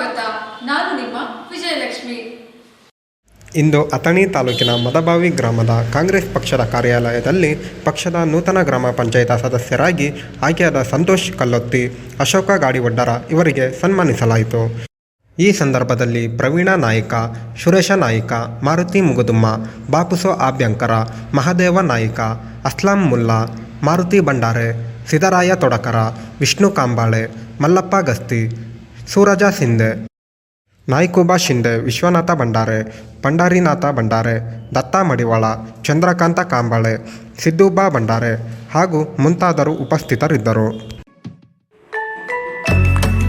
ಸ್ವಾಗತ. ನಾನು ನಿಮ್ಮ ವಿಜಯಲಕ್ಷ್ಮಿ. ಇಂದು ಅಥಣಿ ತಾಲೂಕಿನ ಮದಬಾವಿ ಗ್ರಾಮದ ಕಾಂಗ್ರೆಸ್ ಪಕ್ಷದ ಕಾರ್ಯಾಲಯದಲ್ಲಿ ಪಕ್ಷದ ನೂತನ ಗ್ರಾಮ ಪಂಚಾಯತ ಸದಸ್ಯರಾಗಿ ಆಯ್ಕೆಯಾದ ಸಂತೋಷ್ ಕಲ್ಲೊತ್ತಿ, ಅಶೋಕ ಗಾಡಿವಡ್ಡರ ಇವರಿಗೆ ಸನ್ಮಾನಿಸಲಾಯಿತು. ಈ ಸಂದರ್ಭದಲ್ಲಿ ಪ್ರವೀಣ ನಾಯಕ, ಸುರೇಶ ನಾಯಕ, ಮಾರುತಿ ಮುಗುದುಮ್ಮ, ಬಾಪುಸೋ ಆಭ್ಯಂಕರ, ಮಹದೇವ ನಾಯಕ, ಅಸ್ಲಾಂ ಮುಲ್ಲಾ, ಮಾರುತಿ ಭಂಡಾರೆ, ಸಿದ್ದರಾಯ ತೊಡಕರ, ವಿಷ್ಣು ಕಾಂಬಾಳೆ, ಮಲ್ಲಪ್ಪ ಗಸ್ತಿ ಸೂರಜ ಸಿಂಧೆ ನಾಯ್ಕುಬಾ ಶಿಂದೆ, ವಿಶ್ವನಾಥ ಭಂಡಾರೆ ಪಂಡಾರಿನಾಥ ಭಂಡಾರೆ, ದತ್ತಾ ಮಡಿವಾಳ, ಚಂದ್ರಕಾಂತ ಕಾಂಬಳೆ ಸಿದ್ದುಬಾ ಭಂಡಾರೆ ಹಾಗೂ ಮುಂತಾದರು ಉಪಸ್ಥಿತರಿದ್ದರು.